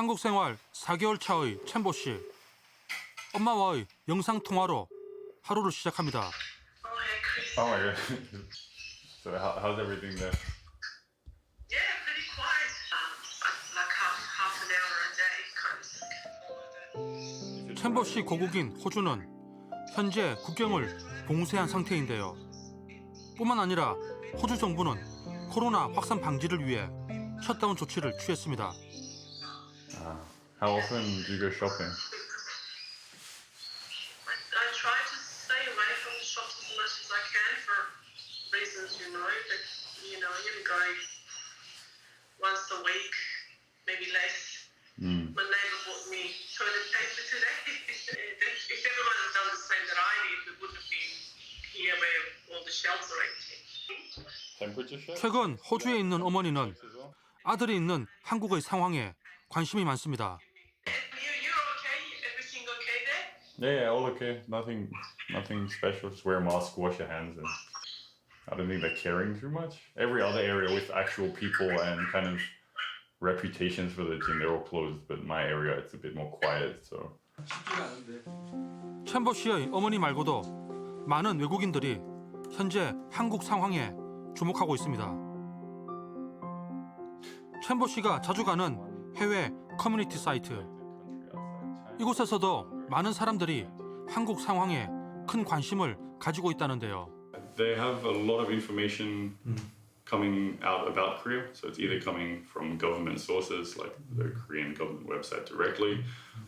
한국 생활 4개월 차의 챔보 씨. 엄마와의 영상 통화로 하루를 시작합니다. Oh. Oh my god. so how, how's everything there? Yeah, pretty quiet. Um, like half, half an hour a day, kind of. 챔버 씨 고국인 호주는 현재 국경을 봉쇄한 상태인데요. 뿐만 아니라 호주 정부는 코로나 확산 방지를 위해 셧다운 조치를 취했습니다. Uh, how often do you go shopping? I, I try to stay away from the shops as much as I can for reasons you know, but you know, you go once a week, maybe less. Mm. My neighbour bought me toilet paper today. if everyone had done the same that I did, we wouldn't have been here where all the shelves are empty. 최근 호주에 있는 어머니는? 아들이 있는 한국의 상황에 관심이 많습니다. Yeah, all okay. Nothing, nothing special. Just wear a mask, wash your hands, and I don't think they're caring too much. Every other area with actual people and kind of reputations for the team, they're all closed. But my area, it's a bit more quiet. So 챔버 씨의 어머니 말고도 많은 외국인들이 현재 한국 상황에 주목하고 있습니다. 챔버 씨가 자주 가는 해외 커뮤니티 사이트 이곳에서도 많은 사람들이 한국 상황에 큰 관심을 가지고 있다는데요. They have a lot of information coming out about Korea. So it's either coming from government sources like the Korean government website directly,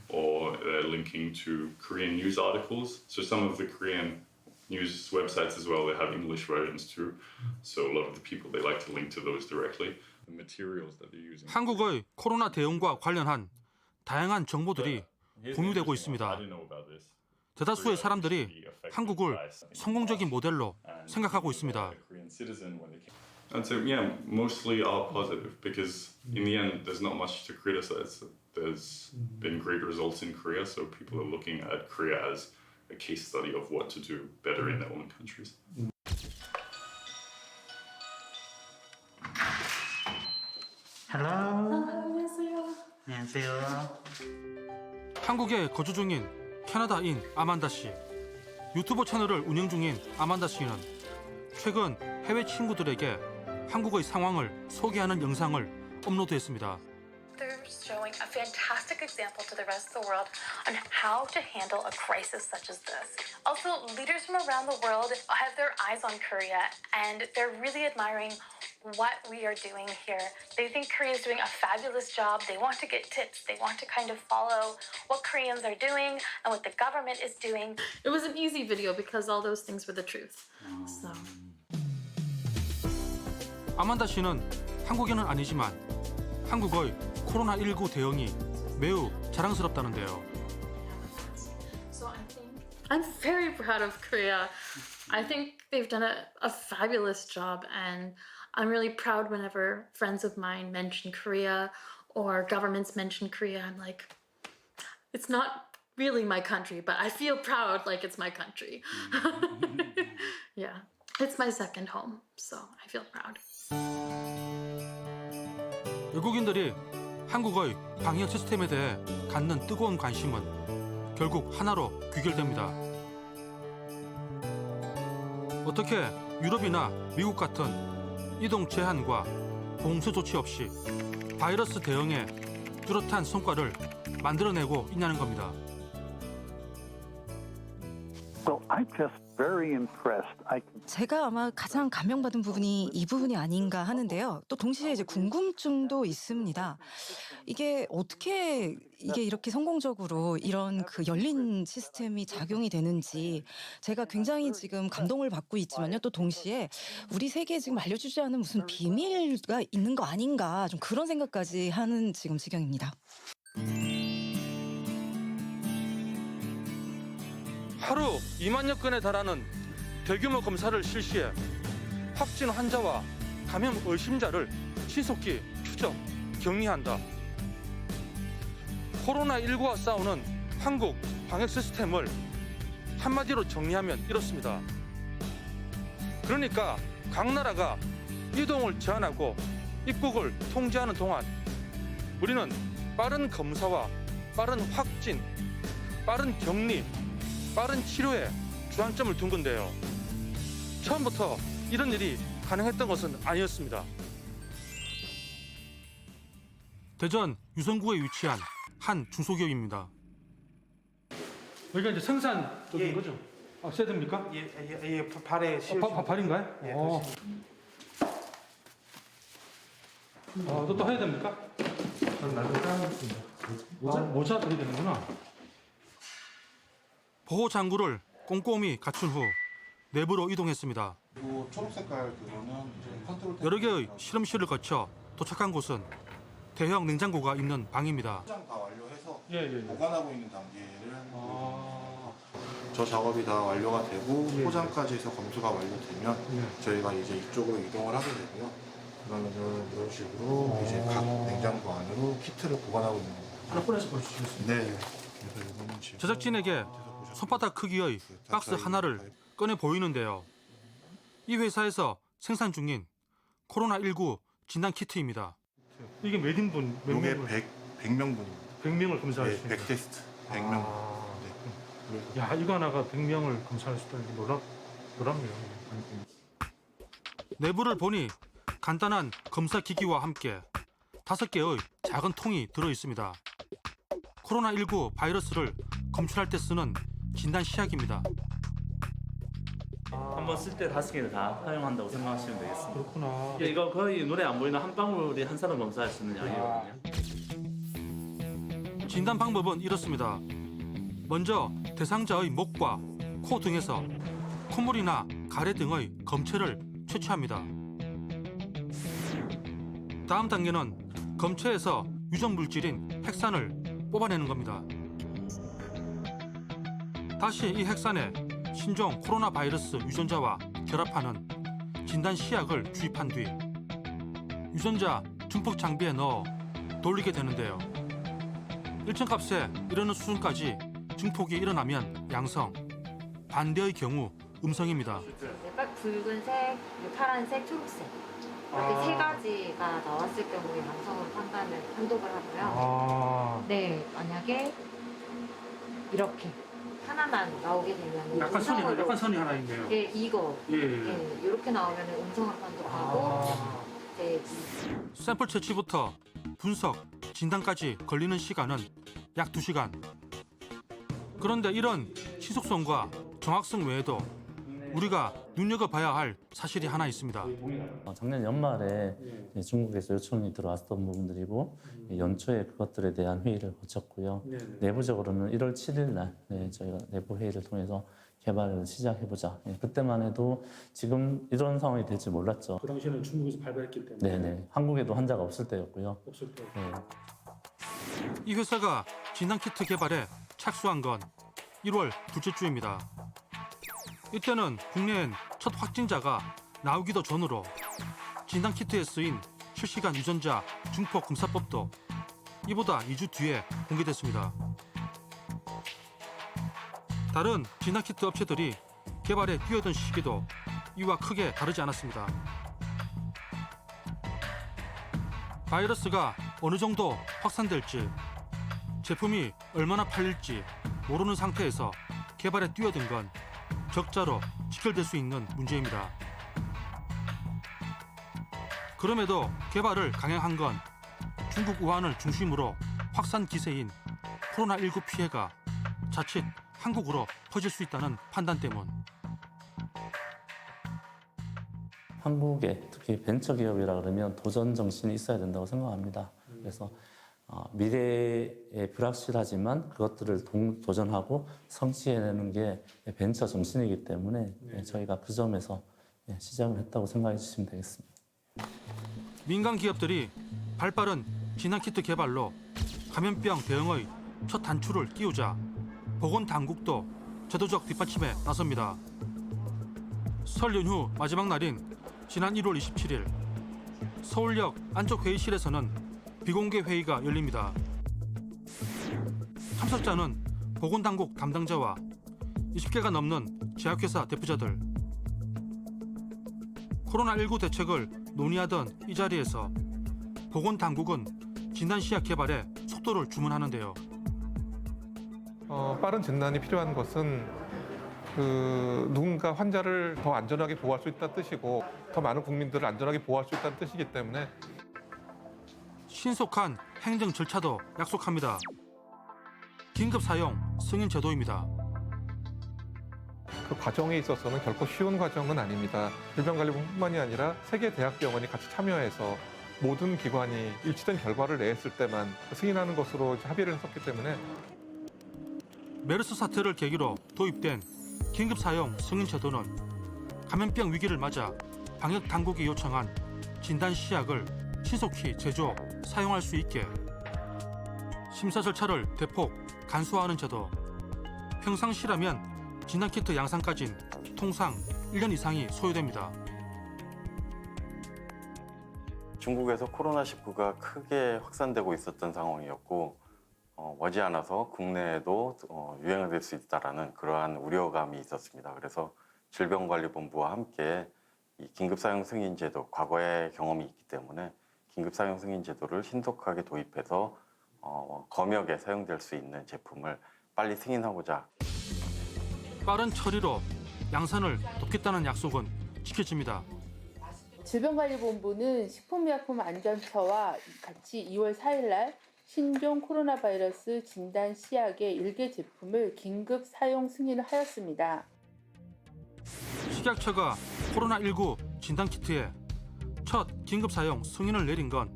or they're linking to Korean news articles. So some of the Korean news websites as well, they have English versions too. So a lot of the people they like to link to those directly. The materials that they're using. 한국의 코로나 대응과 관련한 다양한 정보들이 Here's 공유되고 있습니다. 대다수의 사람들이 한국을 성공적인 모델로 생각하고 있습니다. Korean citizen when they came. I'd say, yeah, mostly are positive because in the end, there's not much to criticize. There's been great results in Korea, so people are looking at Korea as a case study of what to do better in their own countries. 헬로. 안녕하세요. 안녕하세요. 한국에 거주 중인 캐나다인 아만다 씨. 유튜브 채널을 운영 중인 아만다 씨는 최근 해외 친구들에게 한국의 상황을 소개하는 영상을 업로드했습니다. They're showing a fantastic example to the rest of the world on how to handle a crisis such as this. Also, leaders from around the world have their eyes on Korea and they're really admiring what we are doing here. They think Korea is doing a fabulous job. They want to get tips. They want to kind of follow what Koreans are doing and what the government is doing. It was an easy video because all those things were the truth. So. 아만다 씨는 한국인은 아니지만 한국의 코로나19 대응이 매우 자랑스럽다는데요. So I think I'm very proud of Korea. I think they've done a, a fabulous job, and I'm really proud whenever friends of mine mention Korea or governments mention Korea. I'm like, it's not really my country, but I feel proud like it's my country. yeah, it's my second home, so I feel proud. 외국인들이 한국의 방역 시스템에 대해 갖는 뜨거운 관심은 결국 하나로 귀결됩니다. 어떻게 유럽이나 미국 같은 이동 제한과 봉쇄 조치 없이 바이러스 대응에 뚜렷한 성과를 만들어내고 있냐는 겁니다. So I'm just 제가 아마 가장 감명받은 부분이 이 부분이 아닌가 하는데요. 또 동시에 이제 궁금증도 있습니다. 이게 어떻게 이게 이렇게 성공적으로 이런 그 열린 시스템이 작용이 되는지 제가 굉장히 지금 감동을 받고 있지만요. 또 동시에 우리 세계에 지금 알려주지 않은 무슨 비밀가 있는 거 아닌가 좀 그런 생각까지 하는 지금 지경입니다. 하루 2만여 건에 달하는 대규모 검사를 실시해 확진 환자와 감염 의심자를 신속히 추적, 격리한다. 코로나19와 싸우는 한국 방역 시스템을 한마디로 정리하면 이렇습니다. 그러니까 각 나라가 이동을 제한하고 입국을 통제하는 동안 우리는 빠른 검사와 빠른 확진, 빠른 격리, 빠른 치료에 주안점을 둔 건데요. 처음부터 이런 일이 가능했던 것은 아니었습니다. 대전 유성구에 위치한 한 중소기업입니다. 여기가 이제 생산 쪽인 예. 거죠? 아, 됩니까? 예, 예, 예, 발에 아, 바, 바, 발인가요? 예, 어. 아, 또, 또 해야 됩니까? 모자, 모자 드려야 되는구나. 보호 장구를 꼼꼼히 갖춘 후 내부로 이동했습니다. 요 초록색깔 그거는 이제 컨트롤 여러 개의 실험실을 거쳐 도착한 곳은 대형 냉장고가 있는 방입니다. 포장 다 완료해서 예, 예. 보관하고 있는 단계를 아, 저 작업이 다 완료가 되고 예. 포장까지 해서 검수가 완료되면 예. 저희가 이제 이쪽으로 이동을 하게 되고요. 그러면은 이런 식으로 이제 각 냉장고 안으로 키트를 보관하고 있는 겁니다. 하나 꺼내서 보여주시겠습니까? 네. 그래서 이거는 지금 제작진에게 손바닥 크기의 박스 하나를 꺼내 보이는데요. 이 회사에서 생산 중인 코로나19 진단 키트입니다. 이게 몇 인분, 요게 100, 100명분입니다. 100명을 검사할 네, 수 있는. 100 테스트. 100명. 아, 네. 그래서 야, 이거 하나가 100명을 검사할 수 있다는 게 놀랍, 놀랍네요. 내부를 보니 간단한 검사 기기와 함께 다섯 개의 작은 통이 들어 있습니다. 코로나19 바이러스를 검출할 때 쓰는 진단 시약입니다. 한번 쓸 때 다섯 개를 다 사용한다고 생각하시면 되겠습니다. 그렇구나. 이게 이거 거의 눈에 안 보이는 한 방울이 한 사람 검사할 수 있는 양이거든요. 진단 방법은 이렇습니다. 먼저 대상자의 목과 코 등에서 콧물이나 가래 등의 검체를 채취합니다. 다음 단계는 검체에서 유전 물질인 핵산을 뽑아내는 겁니다. 다시 이 핵산에 신종 코로나 바이러스 유전자와 결합하는 진단 시약을 주입한 뒤 유전자 증폭 장비에 넣어 돌리게 되는데요. 일정 값에 이르는 수준까지 증폭이 일어나면 양성, 반대의 경우 음성입니다. 빨 붉은색, 파란색, 초록색 이렇게 아. 세 가지가 나왔을 경우에 양성으로 판단을 판독을 하고요. 아, 네, 만약에 이렇게 하나만 나오게 되면 약간 선이 음성으로 약간 선이 하나 있네요. 예, 이거 예. 예, 이렇게 나오면 음성을 판독하고 아, 이제 샘플 채취부터 분석, 진단까지 걸리는 시간은 약 2시간. 그런데 이런 시속성과 정확성 외에도 우리가 눈여겨봐야 할 사실이 하나 있습니다. 어, 작년 연말에 중국에서 요청이 들어왔던 부분들이고 연초에 그것들에 대한 회의를 거쳤고요. 내부적으로는 1월 7일 날 네, 저희가 내부 회의를 통해서 개발을 시작해보자. 예, 그때만 해도 지금 이런 상황이 될줄 몰랐죠. 그 당시에는 중국에서 발발했기 때문에 네네. 한국에도 환자가 없을 때였고요. 없을 때. 네. 이 회사가 진단 키트 개발에 착수한 건 1월 둘째 주입니다. 이때는 국내엔 첫 확진자가 나오기도 전으로 진단 키트에 쓰인 실시간 유전자 증폭 검사법도 이보다 2주 뒤에 공개됐습니다. 다른 진단 키트 업체들이 개발에 뛰어든 시기도 이와 크게 다르지 않았습니다. 바이러스가 어느 정도 확산될지 제품이 얼마나 팔릴지 모르는 상태에서 개발에 뛰어든 건 적자로 직결될 수 있는 문제입니다. 그럼에도 개발을 강행한 건 중국 우한을 중심으로 확산 기세인 코로나19 피해가 자칫 한국으로 퍼질 수 있다는 판단 때문. 한국에 특히 벤처 기업이라 그러면 도전 정신이 있어야 된다고 생각합니다. 그래서 어, 미래에 불확실하지만 그것들을 동- 도전하고 성취해내는 게 벤처 정신이기 때문에 예, 저희가 그 점에서 예, 시작을 했다고 생각해 주시면 되겠습니다. 민간 기업들이 발빠른 진단 키트 개발로 감염병 대응의 첫 단추를 끼우자 보건 당국도 제도적 뒷받침에 나섭니다. 설 연휴 마지막 날인 지난 1월 27일 서울역 안쪽 회의실에서는 비공개 회의가 열립니다. 참석자는 보건당국 담당자와 20개가 넘는 제약회사 대표자들. 코로나19 대책을 논의하던 이 자리에서 보건당국은 진단 시약 개발에 속도를 주문하는데요. 어, 빠른 진단이 필요한 것은 그 누군가 환자를 더 안전하게 보호할 수 있다는 뜻이고 더 많은 국민들을 안전하게 보호할 수 있다는 뜻이기 때문에 신속한 행정 절차도 약속합니다. 긴급 사용 승인 제도입니다. 그 과정에 있어서는 결코 쉬운 과정은 아닙니다. 질병관리본뿐만이 아니라 세계 대학병원이 같이 참여해서 모든 기관이 일치된 결과를 내했을 때만 승인하는 것으로 합의를 했었기 때문에 메르스 사태를 계기로 도입된 긴급 사용 승인 제도는 감염병 위기를 맞아 방역 당국이 요청한 진단 시약을 신속히 제조, 사용할 수 있게 심사 절차를 대폭 간소화하는 제도. 평상시라면 진단 키트 양산까진 통상 1년 이상이 소요됩니다. 중국에서 코로나19가 크게 확산되고 있었던 상황이었고 어, 머지않아서 국내에도 어, 유행이 될 수 있다라는 그러한 우려감이 있었습니다. 그래서 질병관리본부와 함께 이 긴급사용 승인 제도, 과거의 경험이 있기 때문에 긴급사용 승인 제도를 신속하게 도입해서 어, 검역에 사용될 수 있는 제품을 빨리 승인하고자 빠른 처리로 양산을 돕겠다는 약속은 지켜집니다. 질병관리본부는 식품의약품안전처와 같이 2월 4일 날 신종 코로나 바이러스 진단 시약의 일개 제품을 긴급 사용 승인을 하였습니다. 식약처가 코로나19 진단 키트에 첫 긴급 사용 승인을 내린 건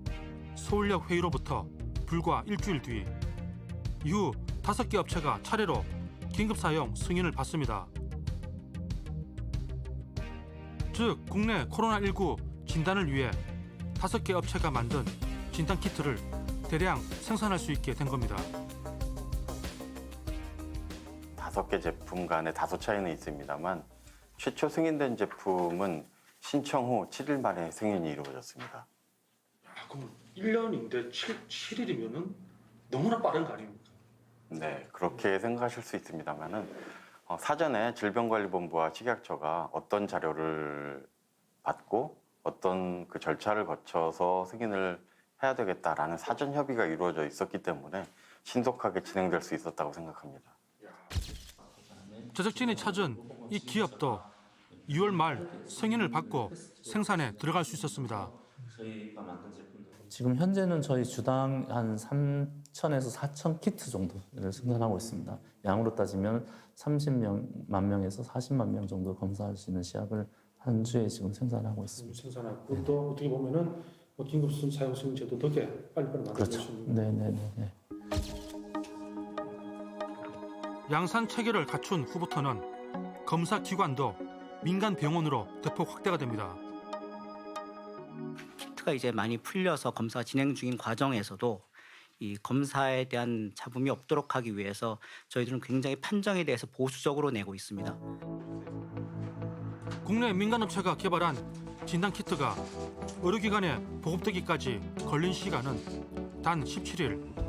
서울역 회의로부터 불과 일주일 뒤 이후 다섯 개 업체가 차례로 긴급 사용 승인을 받습니다. 즉 국내 코로나19 진단을 위해 다섯 개 업체가 만든 진단 키트를 대량 생산할 수 있게 된 겁니다. 다섯 개 제품 간의 다소 차이는 있습니다만 최초 승인된 제품은 신청 후 7일 만에 승인이 이루어졌습니다. 그럼 1년인데 7, 7일이면은 너무나 빠른 거 아닙니까? 네, 그렇게 생각하실 수 있습니다만은 어, 사전에 질병관리본부와 식약처가 어떤 자료를 받고 어떤 그 절차를 거쳐서 승인을 해야 되겠다라는 사전 협의가 이루어져 있었기 때문에 신속하게 진행될 수 있었다고 생각합니다. 제작진이 찾은 이 기업도 2월 말 승인을 받고 생산에 들어갈 수 있었습니다. 지금 현재는 저희 주당 한 3천에서 4천 키트 정도를 생산하고 있습니다. 양으로 따지면 30만 명에서 40만 명 정도 검사할 수 있는 시약을 한 주에 지금 생산하고 있습니다. 생산하고 또 어떻게 보면은 뭐 긴급 사용 승인 제도 덕에 빨리빨리 만들 그렇죠. 수 있는 네네네. 네. 양산 체계를 갖춘 후부터는 검사 기관도 민간 병원으로 대폭 확대가 됩니다. 키트가 이제 많이 풀려서 검사 진행 중인 과정에서도 이 검사에 대한 잡음이 없도록 하기 위해서 저희들은 굉장히 판정에 대해서 보수적으로 내고 있습니다. 국내 민간 업체가 개발한 진단 키트가 의료기관에 보급되기까지 걸린 시간은 단 17일.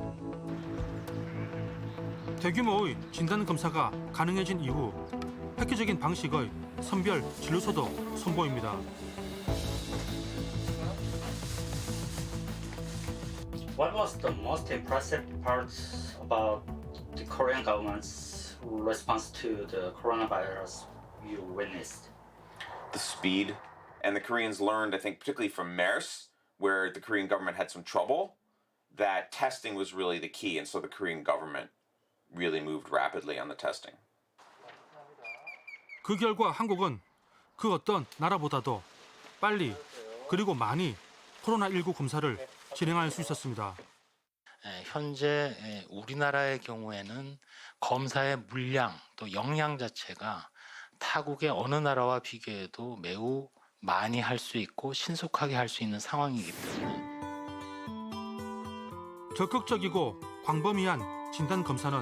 대규모의 진단 검사가 가능해진 이후 획기적인 방식의 선별 진료소도 선보입니다. What was the most impressive part about the Korean government's response to the coronavirus you witnessed? the speed. And the Koreans learned, I think, particularly from MERS, where the Korean government had some trouble, that testing was really the key. And so the Korean government really moved rapidly on the testing. 그 결과 한국은 그 어떤 나라보다도 빨리 그리고 많이 코로나19 검사를 진행할 수 있었습니다. 에, 현재 에, 우리나라의 경우에는 검사의 물량 또 역량 자체가 타국의 어느 나라와 비교해도 매우 많이 할 수 있고 신속하게 할 수 있는 상황이기 때문에 적극적이고 광범위한 진단 검사는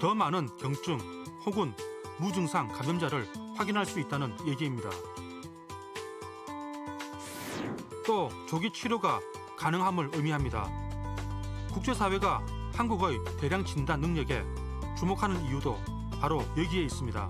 더 많은 경증 혹은 무증상 감염자를 확인할 수 있다는 얘기입니다. 또 조기 치료가 가능함을 의미합니다. 국제사회가 한국의 대량 진단 능력에 주목하는 이유도 바로 여기에 있습니다.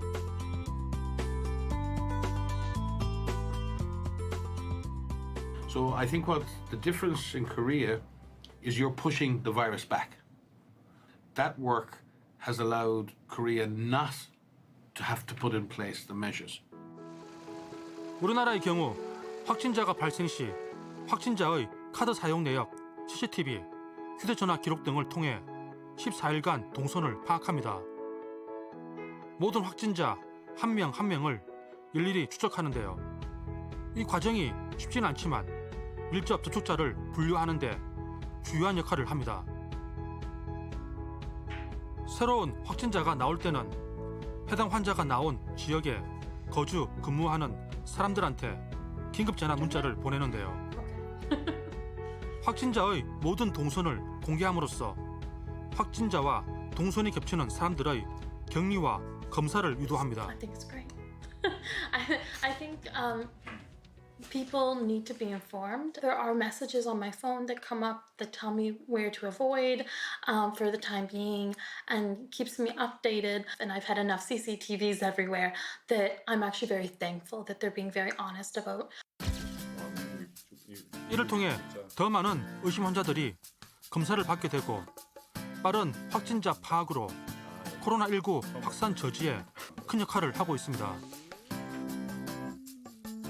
To have to put in place the measures. 우리나라의 경우 확진자가 발생 시 확진자의 카드 사용 내역, CCTV, 휴대전화 기록 등을 통해 14일간 동선을 파악합니다. 모든 확진자 한 명 한 명을 일일이 추적하는데요. 이 과정이 쉽진 않지만 밀접 접촉자를 분류하는데 주요한 역할을 합니다. 새로운 확진자가 나올 때는 해당 환자가 나온 지역에 거주, 근무하는 사람들한테 긴급 전화 문자를 보내는데요. 확진자의 모든 동선을 공개함으로써 확진자와 동선이 겹치는 사람들의 격리와 검사를 유도합니다. I think it's great. I, I think um, people need to be informed. There are messages on my phone that come up that tell me where to avoid um, for the time being and keeps me updated. And I've had enough CCTVs everywhere that I'm actually very thankful that they're being very honest about 이를 통해 더 많은 의심 환자들이 검사를 받게 되고 빠른 확진자 파악으로 코로나19 확산 저지에 큰 역할을 하고 있습니다.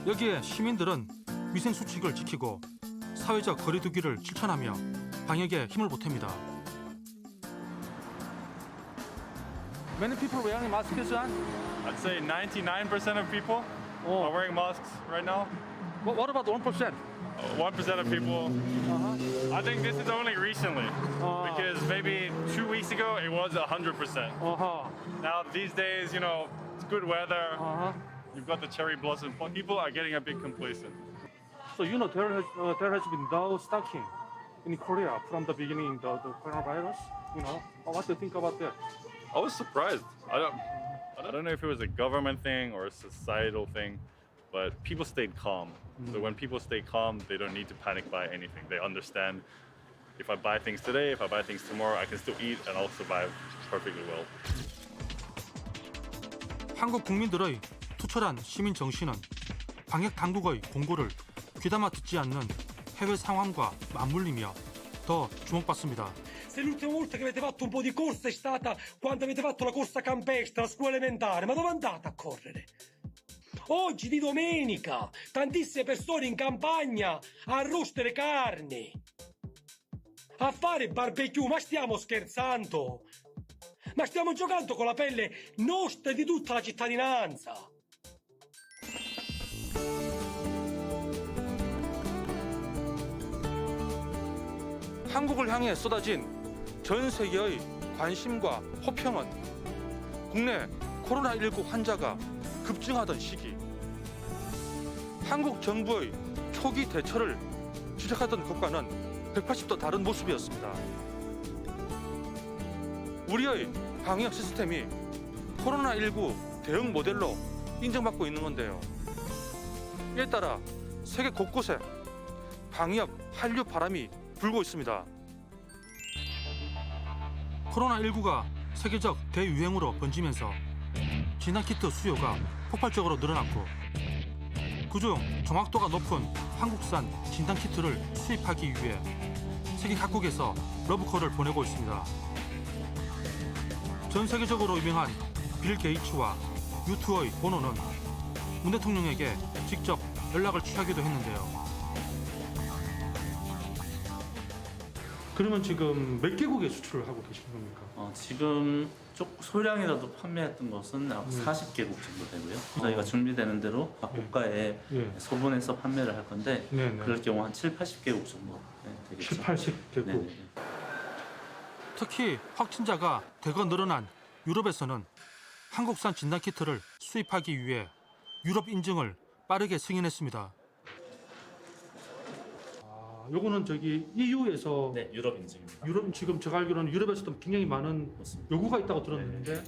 여기에 시민들은 위생 수칙을 지키고 사회적 거리두기를 실천하며 방역에 힘을 보탭니다. Many people wearing masks on? I'd say 99% of people are wearing masks right now. What, what about 1%? One percent of people. Uh-huh. I think this is only recently because maybe two weeks ago it was hundred percent. Uh-huh. Now these days, you know, it's good weather. You've got the cherry blossom. but People are getting a bit complacent. So you know there has uh, there has been no stocking in Korea from the beginning the, the coronavirus. You know what do you think about that? I was surprised. I don't. I don't know if it was a government thing or a societal thing, but people stayed calm. So when people stay calm, they don't need to panic buy anything. They understand. If I buy things today, if I buy things tomorrow, I can still eat and I'll survive perfectly well. 한국 국민들의 투철한 시민 정신은 방역 당국의 공고를 귀담아 듣지 않는 해외 상황과 맞물리며 더 주목받습니다. Se l'ultima volta che avete fatto un po' di corsa è stata quando avete fatto la corsa campestre, la scuola elementare, ma dove andate a correre? Oggi di domenica, tantissime persone in campagna a arrostere carne, a fare barbecue, ma stiamo scherzando? Ma stiamo giocando con la pelle nostra e di tutta la cittadinanza. 한국을 향해 쏟아진 전 세계의 관심과 호평은 국내 코로나19 환자가 급증하던 시기 한국 정부의 초기 대처를 지적하던 것과는 180도 다른 모습이었습니다. 우리의 방역 시스템이 코로나19 대응 모델로 인정받고 있는 건데요. 이에 따라 세계 곳곳에 방역 한류 바람이 불고 있습니다. 코로나19가 세계적 대유행으로 번지면서 진단키트 수요가 폭발적으로 늘어났고 그중 정확도가 높은 한국산 진단키트를 수입하기 위해 세계 각국에서 러브콜을 보내고 있습니다. 전 세계적으로 유명한 빌 게이츠와 유투의 보노는 문 대통령에게 직접 연락을 취하기도 했는데요. 그러면 지금 몇 개국에 수출을 하고 계신 겁니까? 어, 지금 쪽 소량이라도 판매했던 것은 약 네. 40개국 정도 되고요. 어. 저희가 준비되는 대로 각 국가에 예. 소분해서 판매를 할 건데 네, 네. 그럴 경우 한 7, 80개국 정도 네, 되겠죠. 7, 80개국. 네, 네. 특히 확진자가 대거 늘어난 유럽에서는 한국산 진단키트를 수입하기 위해 유럽 인증을 빠르게 승인했습니다. 아, 요거는 저기 EU에서 네, 유럽 인증입니다. 유럽 지금 제가 알기로는 유럽에서도 굉장히 많은 요구가 있다고 들었는데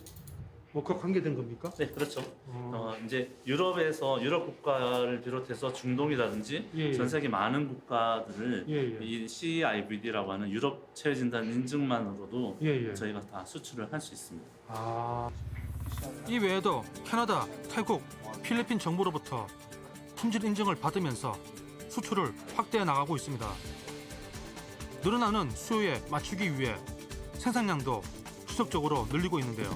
뭐그 관계된 겁니까? 네, 그렇죠. 어, 이제 유럽에서 유럽 국가를 비롯해서 중동이라든지 예, 예. 전 세계 많은 국가들을 예, 예. 이 CIVD라고 하는 유럽 체외 진단 인증만으로도 예, 예. 저희가 다 수출을 할 수 있습니다. 아. 이 외에도 캐나다, 태국, 필리핀 정부로부터 품질 인증을 받으면서 수출을 확대해 나가고 있습니다. 늘어나는 수요에 맞추기 위해 생산량도 지속적으로 늘리고 있는데요.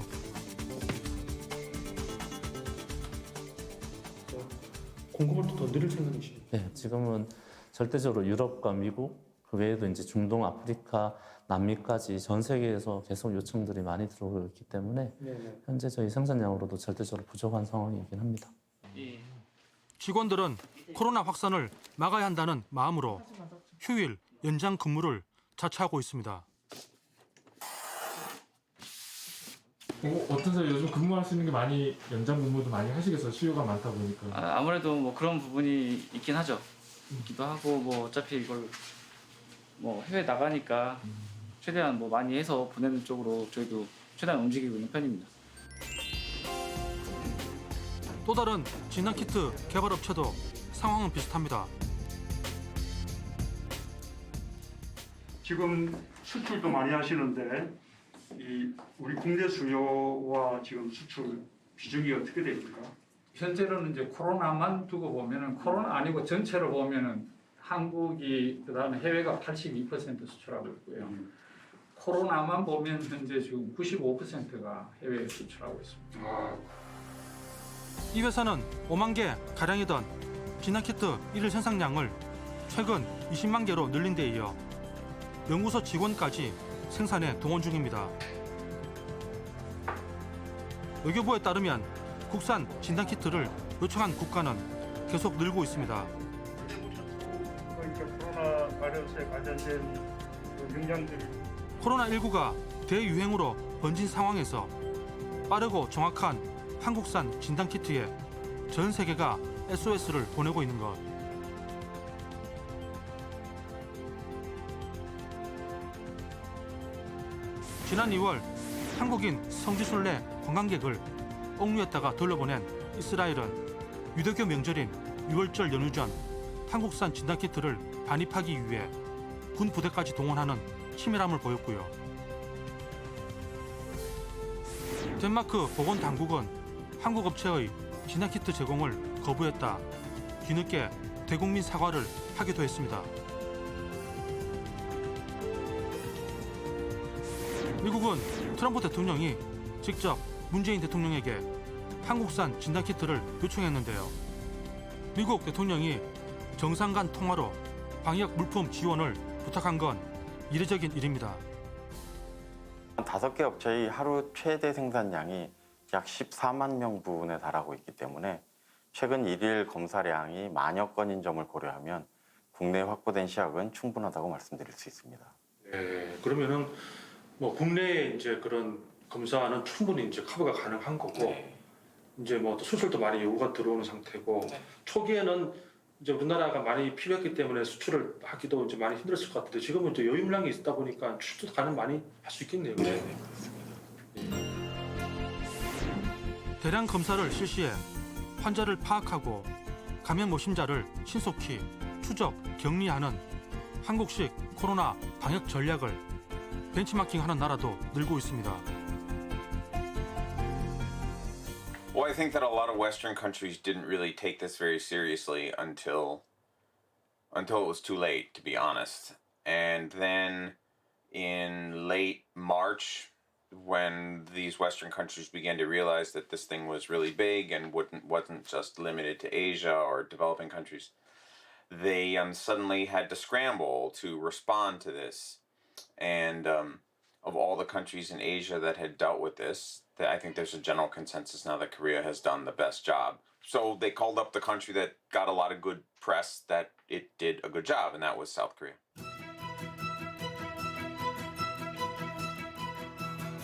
공급을 더 늘릴 생각이시죠? 네, 지금은 절대적으로 유럽과 미국 그 외에도 이제 중동, 아프리카, 남미까지 전 세계에서 계속 요청들이 많이 들어오고 있기 때문에 현재 저희 생산량으로도 절대적으로 부족한 상황이긴 합니다. 직원들은 코로나 확산을 막아야 한다는 마음으로 휴일 연장 근무를 자처하고 있습니다. 어, 어떠세요? 요즘 근무하시는 게 많이 연장 근무도 많이 하시겠어요? 수요가 많다 보니까. 아, 아무래도 뭐 그런 부분이 있긴 하죠. 있기도 하고 뭐 어차피 이걸 뭐 해외 나가니까 최대한 뭐 많이 해서 보내는 쪽으로 저희도 최대한 움직이고 있는 편입니다. 또 다른 진단키트 개발 업체도 상황은 비슷합니다. 지금 수출도 많이 하시는데 이 우리 국내 수요와 지금 수출 비중이 어떻게 됩니까? 현재로는 이제 코로나만 두고 보면은 코로나 아니고 전체로 보면은 한국이 그다음에 해외가 82% 수출하고 있고요. 코로나만 보면 현재 지금 95%가 해외에 수출하고 있습니다. 이 회사는 5만 개 가량이던 진단키트 일일 생산량을 최근 20만 개로 늘린 데 이어 연구소 직원까지 생산에 동원 중입니다. 외교부에 따르면 국산 진단키트를 요청한 국가는 계속 늘고 있습니다. 그러니까 코로나 바이러스에 관련된 그 영향들이 코로나19가 대유행으로 번진 상황에서 빠르고 정확한 한국산 진단 키트에 전 세계가 SOS를 보내고 있는 것. 지난 2월 한국인 성지순례 관광객을 옥류했다가 돌려보낸 이스라엘은 유대교 명절인 6월절 연휴 전 한국산 진단 키트를 반입하기 위해 군 부대까지 동원하는 치밀함을 보였고요. 덴마크 보건 당국은 한국 업체의 진단키트 제공을 거부했다. 뒤늦게 대국민 사과를 하기도 했습니다. 미국은 트럼프 대통령이 직접 문재인 대통령에게 한국산 진단키트를 요청했는데요. 미국 대통령이 정상 간 통화로 방역 물품 지원을 부탁한 건 이례적인 일입니다. 다섯 개 업체의 하루 최대 생산량이 약 14만 명 부분에 달하고 있기 때문에 최근 일일 검사량이 만여 건인 점을 고려하면 국내 확보된 시약은 충분하다고 말씀드릴 수 있습니다. 네, 그러면은 뭐 국내에 이제 그런 검사는 충분히 이제 커버가 가능한 거고 이제 뭐 또 수술도 많이 요구가 들어오는 상태고 초기에는 이제 우리나라가 많이 필요했기 때문에 수출을 하기도 이제 많이 힘들었을 것 같은데 지금은 이제 여유량이 있다 보니까 수출 가능 많이 할 수 있겠네요. 네, 대량 검사를 실시해 환자를 파악하고 감염 모심자를 신속히 추적, 격리하는 한국식 코로나 방역 전략을 벤치마킹하는 나라도 늘고 있습니다. Well, I think that a lot of Western countries didn't really take this very seriously until until it was too late, to be honest. And then in late March, when these Western countries began to realize that this thing was really big and wouldn't wasn't just limited to Asia or developing countries, they um, suddenly had to scramble to respond to this. And um, of all the countries in Asia that had dealt with this, I think there's a general consensus now that Korea has done the best job. So they called up the country that got a lot of good press that it did a good job, and that was South Korea.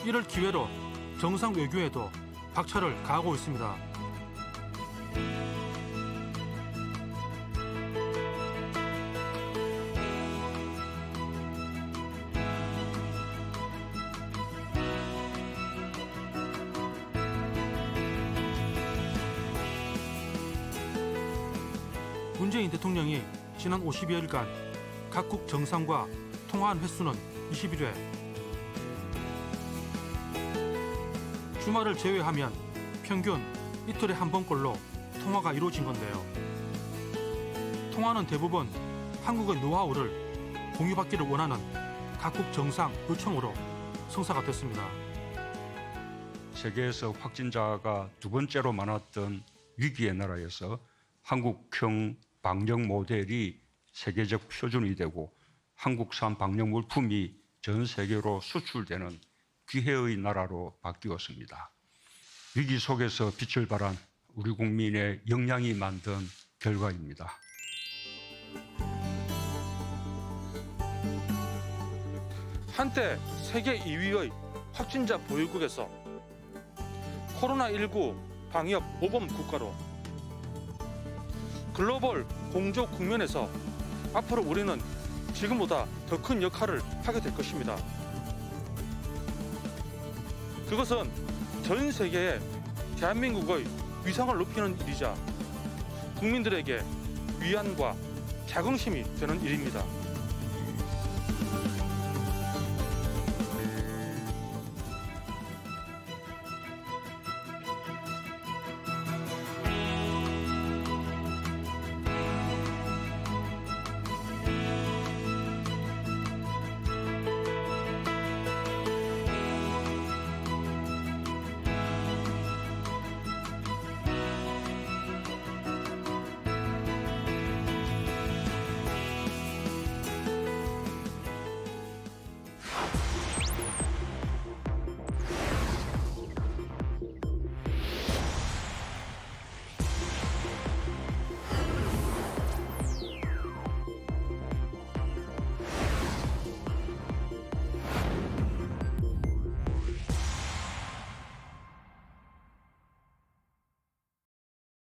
이를 기회로 정상 외교에도 박차를 가하고 있습니다. 문재인 대통령이 지난 50여일간 각국 정상과 통화한 횟수는 21회. 주말을 제외하면 평균 이틀에 한 번꼴로 통화가 이루어진 건데요. 통화는 대부분 한국의 노하우를 공유받기를 원하는 각국 정상 요청으로 성사가 됐습니다. 세계에서 확진자가 두 번째로 많았던 위기의 나라에서 한국형 방역 모델이 세계적 표준이 되고 한국산 방역 물품이 전 세계로 수출되는 기회의 나라로 바뀌었습니다. 위기 속에서 빛을 발한 우리 국민의 역량이 만든 결과입니다. 한때 세계 2위의 확진자 보유국에서 코로나19 방역 모범 국가로 글로벌 공조 국면에서 앞으로 우리는 지금보다 더 큰 역할을 하게 될 것입니다. 그것은 전 세계에 대한민국의 위상을 높이는 일이자 국민들에게 위안과 자긍심이 되는 일입니다.